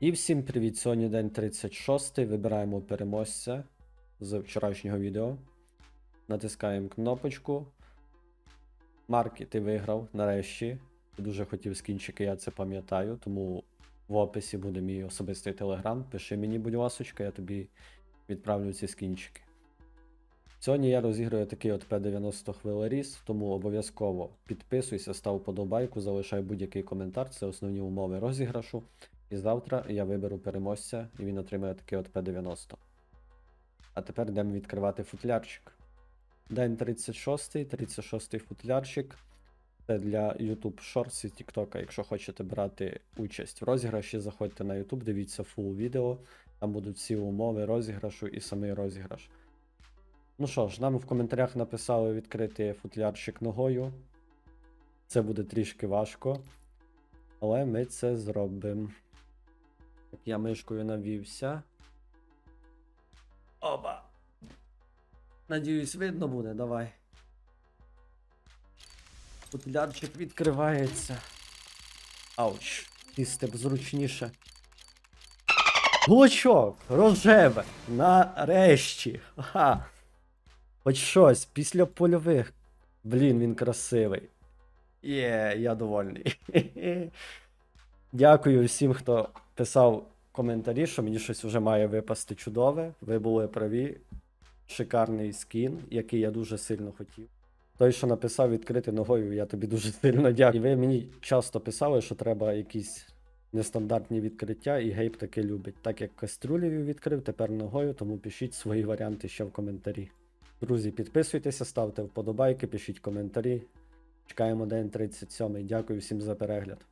І всім привіт! Сьогодні день 36. Вибираємо переможця з вчорашнього відео. Натискаємо кнопочку. Марки, ти виграв нарешті. Дуже хотів скінчики, я це пам'ятаю, тому в описі буде мій особистий телеграм. Пиши мені, будь ласочка, я тобі відправлю ці скінчики. Сьогодні я розіграю такий от P90 хвилеріз, тому обов'язково підписуйся, став подобайку, залишай будь-який коментар, це основні умови розіграшу. І завтра я виберу переможця, і він отримає такий от P90. А тепер йдемо відкривати футлярчик. День 36, 36 футлярчик. Це для YouTube Shorts і TikTok. Якщо хочете брати участь в розіграші, заходьте на YouTube, дивіться фул відео. Там будуть всі умови розіграшу і самий розіграш. Ну що ж, нам в коментарях написали відкрити футлярчик ногою. Це буде трішки важко. Але ми це зробимо. Так, я мишкою навівся. Оба. Надіюсь, видно буде, давай. Футлярчик відкривається. Ауч. Тісти б зручніше. Блочок! Рожеве! Нарешті! Ха! Хоч щось, після польових. Блін, він красивий. Є, я довольний. Дякую всім, хто писав коментарі, що мені щось вже має випасти чудове. Ви були праві. Шикарний скін, який я дуже сильно хотів. Той, що написав відкрити ногою, я тобі дуже сильно дякую. І ви мені часто писали, що треба якісь нестандартні відкриття, і гейб таки любить. Так як каструлею відкрив, тепер ногою, тому пишіть свої варіанти ще в коментарі. Друзі, підписуйтеся, ставте вподобайки, пишіть коментарі. Чекаємо день 37. Дякую всім за перегляд.